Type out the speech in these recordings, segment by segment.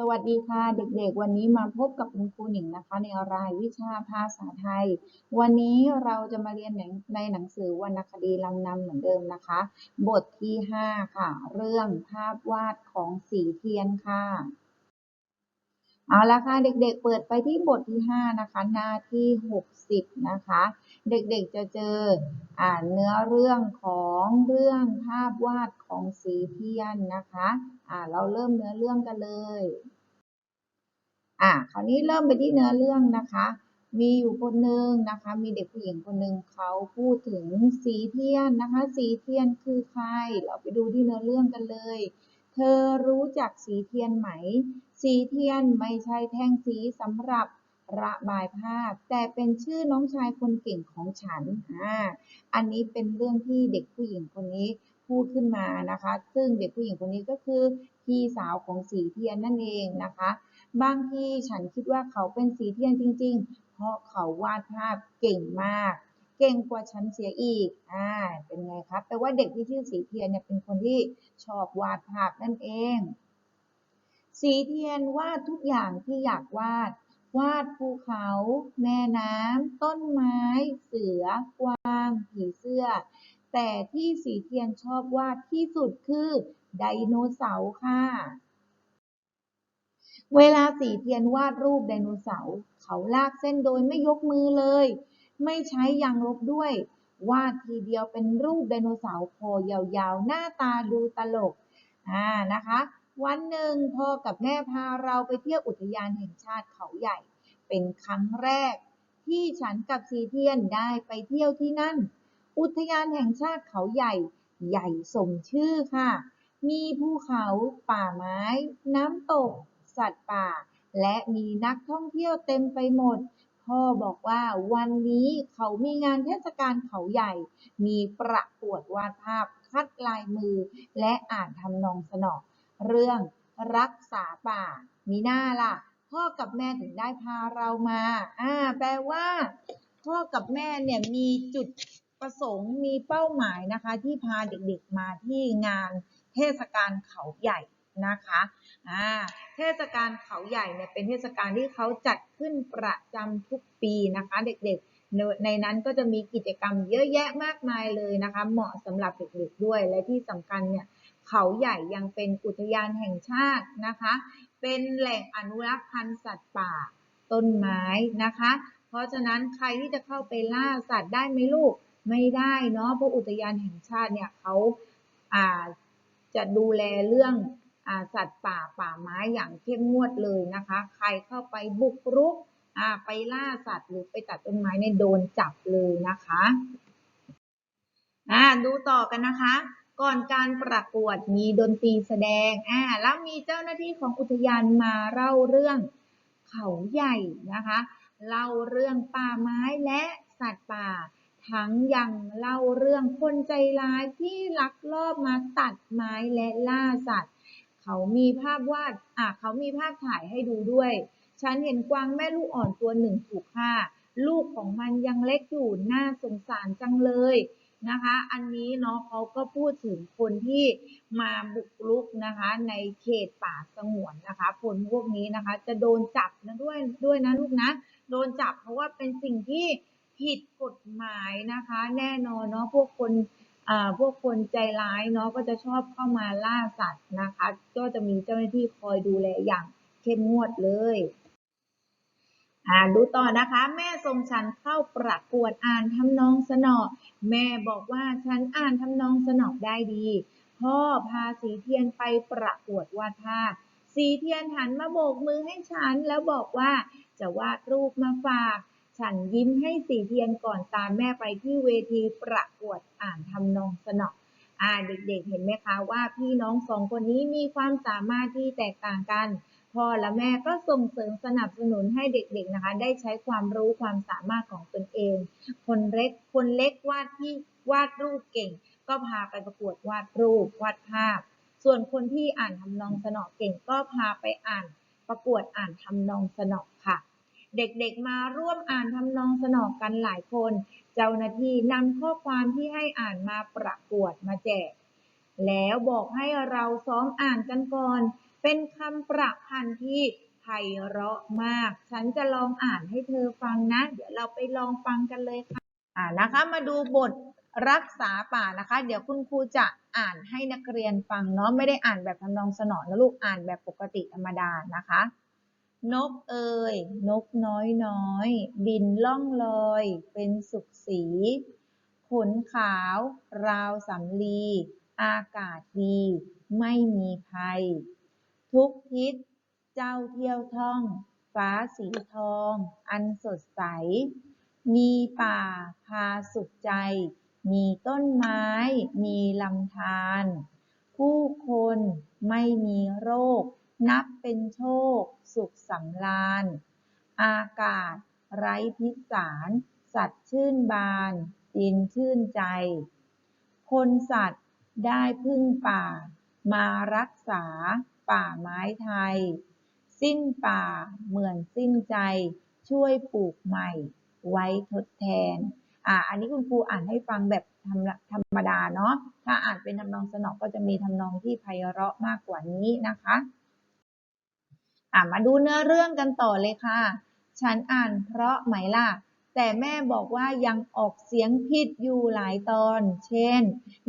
สวัสดีค่ะเด็กๆ วันนี้มาพบกับคุณครูหนิงนะคะ ในรายวิชาภาษาไทย วันนี้เราจะมาเรียนในหนังสือวรรณคดีลำนำเหมือนเดิมนะคะ บทที่ 5 ค่ะ เรื่องภาพวาดของสีเทียนค่ะ เอาละค่ะ เด็กๆ เปิดไปที่บทที่ 5 นะคะ หน้าที่ 60 นะคะ เด็กๆ จะเจออ่าเนื้อเรื่องของเรื่องภาพวาดของสีเทียนนะคะอ่าเราเริ่มเนื้อเรื่องกันเลยอ่าคราวนี้เริ่มไปที่เนื้อเรื่องนะคะ มีอยู่คนหนึ่งนะคะ มีเด็กผู้หญิงคนหนึ่งเขาพูดถึงสีเทียนนะคะ สีเทียนคือใคร เราไปดูที่เนื้อเรื่องกันเลย เธอรู้จักสีเทียนไหม สีเทียนไม่ใช่แท่งสีสำหรับระบายภาพ แต่เป็นชื่อน้องชายคนเก่งของฉันอ่าอันนี้เป็นเรื่องที่เด็กผู้หญิงคนนี้พูดขึ้นมานะคะ ซึ่งเด็กผู้หญิงคนนี้ก็คือพี่สาวของสีเทียนนั่นเองนะคะ บางทีฉันคิดว่าเขาเป็นสีเทียนจริง ๆ เพราะเขาวาดภาพเก่งมาก เก่งกว่าฉันเสียอีก อ่า เป็นไงครับแปลว่าเด็กที่ชื่อสีเทียนเนี่ยเป็นคนที่ชอบวาดภาพนั่นเอง สีเทียนวาดทุกอย่างที่อยากวาด วาดภูเขา แม่น้ำ ต้นไม้ เสือ กวาง ผีเสื้อ แต่ที่สีเทียนชอบวาดที่สุดคือไดโนเสาร์ค่ะ เวลาสีเทียนวาดรูปไดโนเสาร์เขาลากเส้นโดยไม่ยกมือเลย ไม่ใช้ยางลบด้วย วาดทีเดียวเป็นรูปไดโนเสาร์คอยาวๆ หน้าตาดูตลก อ่า นะคะ วันหนึ่งพ่อกับแม่พาเราไปเที่ยวอุทยานแห่งชาติเขาใหญ่ เป็นครั้งแรก ที่ฉันกับสีเทียนได้ไปเที่ยวที่นั่น อุทยานแห่งชาติเขาใหญ่ ใหญ่สมชื่อค่ะ มีภูเขาป่าไม้ น้ำตก สัตว์ป่า และมีนักท่องเที่ยวเต็มไปหมด พ่อบอกว่าวันนี้เขามีงานเทศกาลเขาใหญ่ มีประกวดวาดภาพคัดลายมือ และอ่านทำนองสนอ เรื่องรักษาป่า มีหน้าล่ะ พ่อกับแม่ถึงได้พาเรามา อ่า แปลว่า พ่อกับแม่เนี่ยมีจุดประสงค์มีเป้าหมายนะคะ ที่พาเด็กๆมาที่งานเทศกาลเขาใหญ่นะคะ อ่า เทศกาลเขาใหญ่เนี่ยเป็นเทศกาลที่เขาจัดขึ้นประจำทุกปีนะคะ เด็กๆ ในในนั้นก็จะมีกิจกรรมเยอะแยะมากมายเลยนะคะ เหมาะสำหรับเด็กๆด้วย และที่สำคัญเนี่ย เขาใหญ่ยังเป็นอุทยานแห่งชาตินะคะ เป็นแหล่งอนุรักษ์พันธุ์สัตว์ป่าต้นไม้นะคะ เพราะฉะนั้นใครที่จะเข้าไปล่าสัตว์ได้ไหมลูก ไม่ได้เนาะ เพราะอุทยานแห่งชาติเนี่ยเขาอาจะดูแลเรื่องอสัตว์ป่าป่าไม้อย่างเข้มงวดเลยนะคะ ใครเข้าไปบุกรุกไปล่าสัตว์หรือไปตัดต้นไม้เนี่ยโดนจับเลยนะคะดูต่อกันนะคะ ก่อนการประกวดมีดนตรีแสดงอ่าแล้วมีเจ้าหน้าที่ของอุทยานมาเล่าเรื่องเขาใหญ่นะคะ เล่าเรื่องป่าไม้และสัตว์ป่า ทั้งยังเล่าเรื่องคนใจร้ายที่ลักลอบมาตัดไม้และล่าสัตว์ เขามีภาพวาดอะเขามีภาพถ่ายให้ดูด้วย ฉันเห็นกวางแม่ลูกอ่อนตัวหนึ่งถูกฆ่า ลูกของมันยังเล็กอยู่น่าสงสารจังเลย นะคะ อันนี้เนาะเขาก็พูดถึงคนที่มาบุกรุกนะคะ ในเขตป่าสงวนนะคะ คนพวกนี้นะคะ จะโดนจับนะด้วยด้วยนะลูกนะ โดนจับเพราะว่าเป็นสิ่งที่ผิดกฎหมายนะคะ แน่นอนเนาะพวกคนอ่าพวกคนใจร้ายเนาะก็จะชอบเข้ามาล่าสัตว์นะคะ ก็จะมีเจ้าหน้าที่คอยดูแลอย่างเข้มงวดเลย อ่าดูต่อนะคะ แม่ส่งฉันเข้าประกวดอ่านทำนองสนอ แม่บอกว่าฉันอ่านทำนองสนอได้ดี พ่อพาสีเทียนไปประกวดวาดภาพ สีเทียนหันมาโบกมือให้ฉันแล้วบอกว่าจะวาดรูปมาฝาก ฉันยิ้มให้สีเทียนก่อนตามแม่ไปที่เวทีประกวดอ่านทำนองสนออ่าเด็กๆเห็นไหมคะว่าพี่น้องสองคนนี้มีความสามารถที่แตกต่างกัน พ่อและแม่ก็ส่งเสริมสนับสนุนให้เด็กๆนะคะ ได้ใช้ความรู้ความสามารถของตนเอง คนเล็กคนเล็กวาดที่วาดรูปเก่ง ก็พาไปประกวดวาดรูปวาดภาพ ส่วนคนที่อ่านทำนองสนอเก่งก็พาไปอ่านประกวดอ่านทำนองสนอค่ะ เด็กๆมาร่วมอ่านทำนองสนอกันหลายคน เจ้าหน้าที่นำข้อความที่ให้อ่านมาประกวดมาแจกแล้วบอกให้เราซ้อมอ่านกันก่อน เป็นคำประพันธ์ที่ไพเราะมาก ฉันจะลองอ่านให้เธอฟังนะ เดี๋ยวเราไปลองฟังกันเลยค่ะอ่านะคะ มาดูบทรักษาป่านะคะ เดี๋ยวคุณครูจะอ่านให้นักเรียนฟังเนาะ ไม่ได้อ่านแบบทำนองสนอนะลูก อ่านแบบปกติธรรมดานะคะ นกเอ่ย นกน้อยน้อย บินล่องลอย เป็นสุขสี ขนขาว ราวสำลี อากาศดี ไม่มีภัย ทุกทิศ เจ้าเที่ยวท่อง ฟ้าสีทอง อันสดใส มีป่าพาสุขใจ มีต้นไม้ มีลำธารผู้คนไม่มีโรค นับเป็นโชค สุขสำราญ อากาศไร้พิษสาร สัตว์ชื่นบานดินชื่นใจ คนสัตว์ได้พึ่งป่า มารักษา ป่าไม้ไทย สิ้นป่าเหมือนสิ้นใจ ช่วยปลูกใหม่ ไว้ทดแทน อ่า อันนี้คุณครูอ่านให้ฟังแบบธรรมธรรมดาเนาะ ถ้าอ่านเป็นทำนองสนอก็จะมีทำนองที่ไพเราะมากกว่านี้นะคะ อ่ามาดูเนื้อเรื่องกันต่อเลยค่ะ ฉันอ่านเพราะไหมล่ะแต่แม่บอกว่ายังออกเสียงผิดอยู่หลายตอน เช่น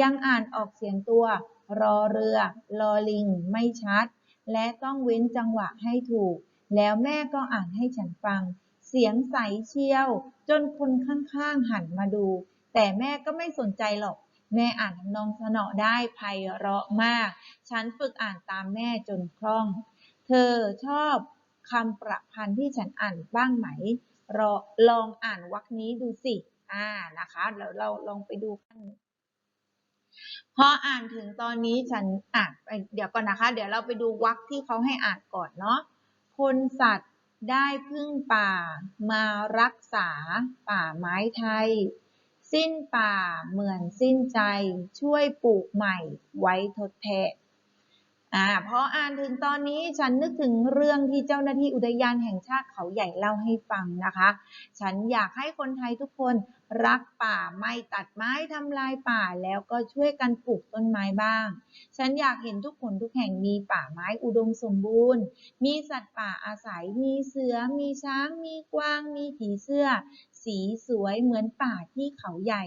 ยังอ่านออกเสียงตัว รอเรือ ลอลิง ไม่ชัด และต้องเว้นจังหวะให้ถูก แล้วแม่ก็อ่านให้ฉันฟัง เสียงใสเชียว จนคนข้างๆหันมาดู แต่แม่ก็ไม่สนใจหรอก แม่อ่านทำนองสนอได้ไพเราะมาก ฉันฝึกอ่านตามแม่จนคล่อง เธอชอบคำประพันธ์ที่ฉันอ่านบ้างไหมรอลองอ่านวรรคนี้ดูสิ อ่า นะคะเดี๋ยวเราลองไปดูกัน พออ่านถึงตอนนี้ฉันอ่านไปเดี๋ยวก่อนนะคะ เดี๋ยวเราไปดูวรรคที่เขาให้อ่านก่อนเนาะคนสัตว์ได้พึ่งป่ามารักษาป่าไม้ไทย สิ้นป่าเหมือนสิ้นใจช่วยปลูกใหม่ไว้ทดแทน อ่าพออ่านถึงตอนนี้ฉันนึกถึงเรื่องที่เจ้าหน้าที่อุทยานแห่งชาติเขาใหญ่เล่าให้ฟังนะคะ ฉันอยากให้คนไทยทุกคนรักป่าไม่ตัดไม้ทำลายป่าแล้วก็ช่วยกันปลูกต้นไม้บ้าง ฉันอยากเห็นทุกคนทุกแห่งมีป่าไม้อุดมสมบูรณ์ มีสัตว์ป่าอาศัย มีเสือ มีช้าง มีกวาง มีผีเสื้อ สีสวยเหมือนป่าที่เขาใหญ่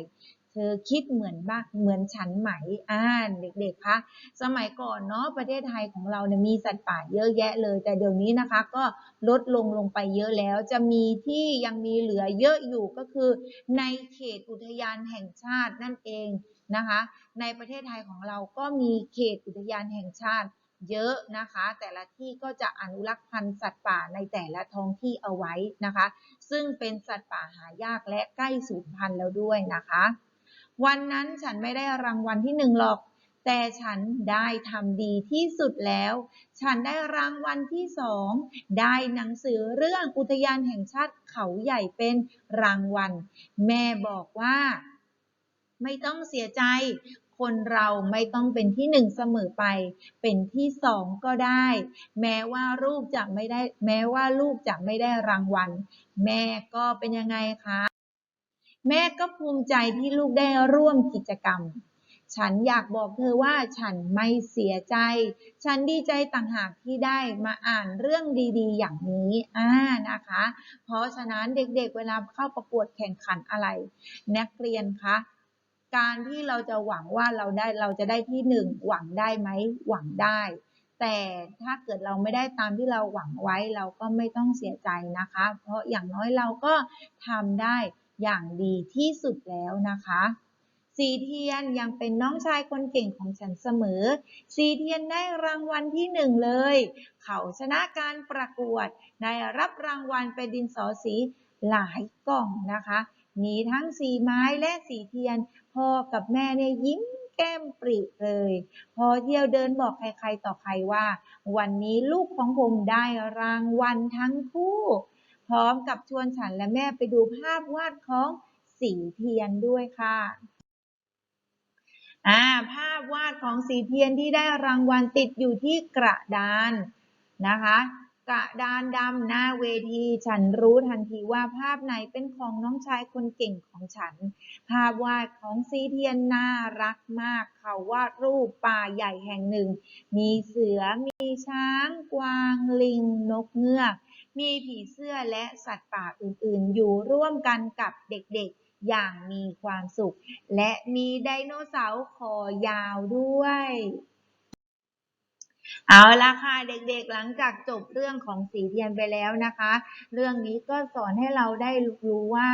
เธอคิดเหมือนบ้างเหมือนฉันไหมอ่านเด็กๆคะสมัยก่อนเนาะประเทศไทยของเราเนี่ยมีสัตว์ป่าเยอะแยะเลย แต่เดี๋ยวนี้นะคะก็ลดลงลงไปเยอะแล้ว จะมีที่ยังมีเหลือเยอะอยู่ก็คือ ในเขตอุทยานแห่งชาตินั่นเองนะคะ ในประเทศไทยของเราก็มีเขตอุทยานแห่งชาติเยอะนะคะ แต่ละที่ก็จะอนุรักษ์พันธุ์สัตว์ป่าในแต่ละท้องที่เอาไว้นะคะ ซึ่งเป็นสัตว์ป่าหายากและใกล้สูญพันธุ์แล้วด้วยนะคะ วันนั้นฉันไม่ได้รางวัลที่หนึ่งหรอก แต่ฉันได้ทำดีที่สุดแล้ว ฉันได้รางวัลที่สอง ได้หนังสือเรื่องอุทยานแห่งชาติเขาใหญ่เป็นรางวัล แม่บอกว่า ไม่ต้องเสียใจ คนเราไม่ต้องเป็นที่หนึ่งเสมอไป เป็นที่สองก็ได้ แม้ว่าลูกจะไม่ได้ แม้ว่าลูกจะไม่ได้รางวัล แม่ก็เป็นยังไงคะ แม่ก็ภูมิใจที่ลูกได้ร่วมกิจกรรม ฉันอยากบอกเธอว่าฉันไม่เสียใจ ฉันดีใจต่างหากที่ได้มาอ่านเรื่องดีๆ อย่างนี้อ่านะคะ เพราะฉะนั้นเด็กๆ เวลาเข้าประกวดแข่งขันอะไร นักเรียนคะการที่เราจะหวังว่าเราได้เราจะได้ที่หนึ่งหวังได้ไหมหวังได้ แต่ถ้าเกิดเราไม่ได้ตามที่เราหวังไว้เราก็ไม่ต้องเสียใจนะคะ เพราะอย่างน้อยเราก็ทำได้ อย่างดีที่สุดแล้วนะคะสีเทียนยังเป็นน้องชายคนเก่งของฉันเสมอสีเทียนได้รางวัลที่หนึ่งเลย เขาชนะการประกวด ได้รับรางวัลเป็นดินสอสีหลายกล่องนะคะมีทั้งสีไม้และสีเทียน พ่อกับแม่เนี่ยยิ้มแก้มปริเลย พอเที่ยวเดินบอกใครๆต่อใครว่า วันนี้ลูกของผมได้รางวัลทั้งคู่ พร้อมกับชวนฉันและแม่ไปดูภาพวาดของสีเทียนด้วยค่ะอ่าภาพวาดของสีเทียนที่ได้รางวัลติดอยู่ที่กระดานนะคะ กระดานดำหน้าเวที ฉันรู้ทันทีว่าภาพไหนเป็นของน้องชายคนเก่งของฉัน ภาพวาดของซีเทียนน่ารักมาก เขาวาดรูปป่าใหญ่แห่งหนึ่ง มีเสือมีช้าง กวางลิงนกเงือก มีผีเสื้อและสัตว์ป่าอื่นๆ อยู่ร่วมกันกับเด็กๆ อย่างมีความสุข และมีไดโนเสาร์คอยาวด้วย เอาละค่ะเด็กๆ หลังจากจบเรื่องของสีเทียนไปแล้วนะคะ เรื่องนี้ก็สอนให้เราได้รู้ว่า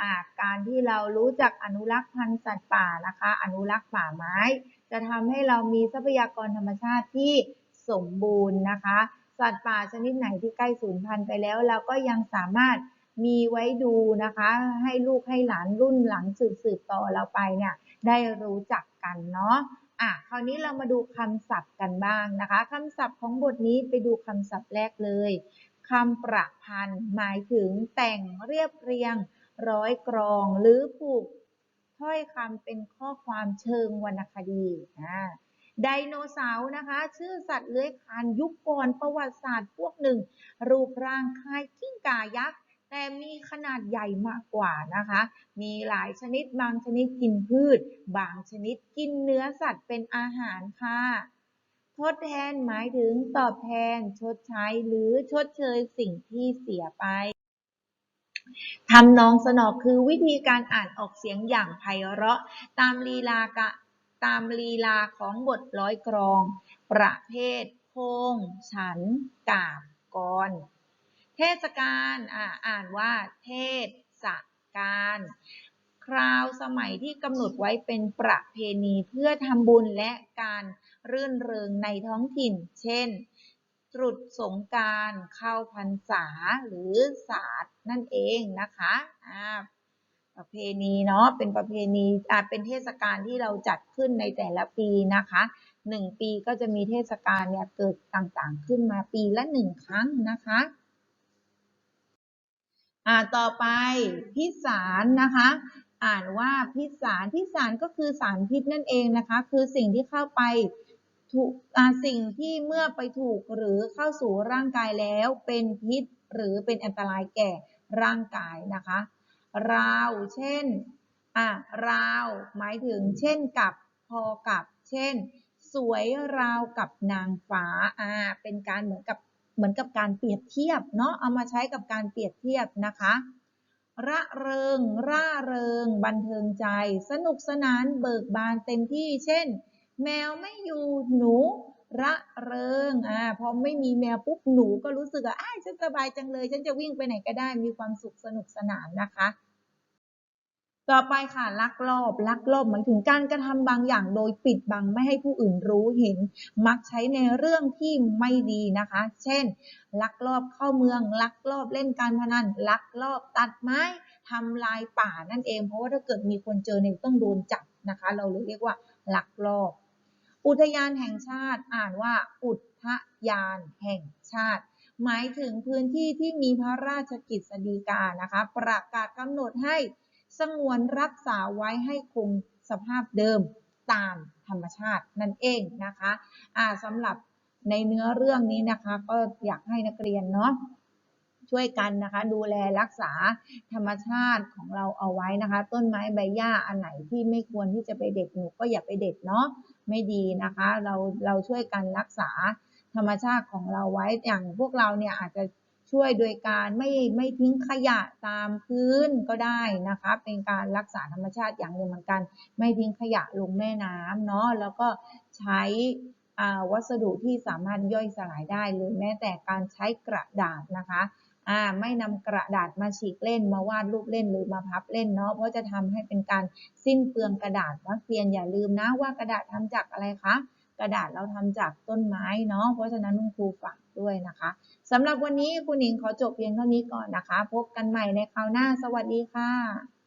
อ่าการที่เรารู้จักอนุรักษ์พันธุ์สัตว์ป่านะคะ อนุรักษ์ป่าไม้ จะทำให้เรามีทรัพยากรธรรมชาติที่สมบูรณ์นะคะ สัตว์ป่าชนิดไหนที่ใกล้สูญพันธุ์ไปแล้ว เราก็ยังสามารถมีไว้ดูนะคะ ให้ลูกให้หลานรุ่นหลังสืบสืบต่อเราไปเนี่ยได้รู้จักกันเนาะอะคราวนี้เรามาดูคำศัพท์กันบ้างนะคะคำศัพท์ของบทนี้ไปดูคำศัพท์แรกเลยคำประพันธ์หมายถึงแต่งเรียบเรียง ร้อยกรองหรือผูกถ้อยคำเป็นข้อความเชิงวรรณคดีอ่า ไดโนเสาร์นะคะ ชื่อสัตว์เลื้อยคลานยุคก่อนประวัติศาสตร์พวกหนึ่ง รูปร่างคล้ายกิ้งก่ายักษ์แต่มีขนาดใหญ่มากกว่านะคะ มีหลายชนิดบางชนิดกินพืช บางชนิดกินเนื้อสัตว์เป็นอาหารค่ะ ทดแทนหมายถึงตอบแทน ชดใช้หรือชดเชยสิ่งที่เสียไปทำนองสนอคือวิธีการอ่านออกเสียงอย่างไพเราะ ตามลีลากะ ตามลีลาของบทร้อยกรอง ประเภทโพงฉัน กาบกร เทศกาลอ่าอ่านว่า เทศกาลคราวสมัยที่กำหนดไว้เป็นประเพณีเพื่อทำบุญและการรื่นเริงในท้องถิ่น เช่น ตรุษสงการ เข้าพรรษาหรือศาสตร์นั่นเองนะคะ ประเพณีเนาะเป็นประเพณีอ่าเป็นเทศกาลที่เราจัดขึ้นในแต่ละปีนะคะหนึ่งปีก็จะมีเทศกาลเนี่ยเกิดต่างๆขึ้นมาปีละหนึ่งครั้งนะคะอ่าต่อไปพิสารนะคะ อ่านว่าพิสารพิสารก็คือสารพิษนั่นเองนะคะ คือสิ่งที่เข้าไปถูกอ่าสิ่งที่เมื่อไปถูกหรือเข้าสู่ร่างกายแล้วเป็นพิษหรือเป็นอันตรายแก่ร่างกายนะคะ ราว เช่น อ่าราว หมายถึง เช่นกับ พอกับ เช่น สวยราวกับนางฟ้า อ่า เป็นการเหมือนกับ เหมือนกับการเปรียบเทียบ เนาะ เอามาใช้กับการเปรียบเทียบนะคะ ระเริง ร่าเริง บันเทิงใจ สนุกสนาน เบิกบานเต็มที่ เช่น แมวไม่อยู่ หนูระเริง อ่า พอไม่มีแมวปุ๊บหนูก็รู้สึกว่าอ้าฉันสบายจังเลย ฉันจะวิ่งไปไหนก็ได้ มีความสุขสนุกสนานนะคะ ต่อไปค่ะลักลอบลักลอบหมายถึงการกระทำบางอย่างโดยปิดบังไม่ให้ผู้อื่นรู้เห็น มักใช้ในเรื่องที่ไม่ดีนะคะ เช่น ลักลอบเข้าเมือง ลักลอบเล่นการพนันลักลอบตัดไม้ทำลายป่านั่นเอง เพราะว่าถ้าเกิดมีคนเจอเนี่ยต้องโดนจับนะคะ เราเลยเรียกว่าลักลอบ อุทยานแห่งชาติอ่านว่า อุทยานแห่งชาติ หมายถึงพื้นที่ที่มีพระราชกิจสฎีกานะคะ ประกาศกำหนดให้ สงวนรักษาไว้ให้คงสภาพเดิมตามธรรมชาตินั่นเองนะคะอ่าสำหรับในเนื้อเรื่องนี้นะคะ ก็อยากให้นักเรียนเนาะช่วยกันนะคะ ดูแลรักษาธรรมชาติของเราเอาไว้นะคะ ต้นไม้ใบหญ้าอันไหนที่ไม่ควรที่จะไปเด็ดหนูก็อย่าไปเด็ดเนาะไม่ดีนะคะ เราเราช่วยกันรักษาธรรมชาติของเราไว้อย่างพวกเราเนี่ยอาจจะ ช่วยโดยการไม่ไม่ทิ้งขยะตามพื้นก็ได้นะคะ เป็นการรักษาธรรมชาติอย่างหนึ่งเหมือนกัน ไม่ทิ้งขยะลงแม่น้ำเนาะแล้วก็ใช้วัสดุที่สามารถย่อยสลายได้หรือแม้แต่การใช้กระดาษนะคะไม่นำกระดาษมาฉีกเล่นมาวาดรูปเล่นหรือมาพับเล่นเนาะเพราะจะทำให้เป็นการสิ้นเปลืองกระดาษนักเรียนอย่าลืมนะว่ากระดาษทำจากอะไรคะกระดาษเราทำจากต้นไม้เนาะเพราะฉะนั้นคุณครูฝากด้วยนะคะ สำหรับวันนี้คุณหญิงขอจบเพียงเท่านี้ก่อนนะคะ พบกันใหม่ในคราวหน้า สวัสดีค่ะ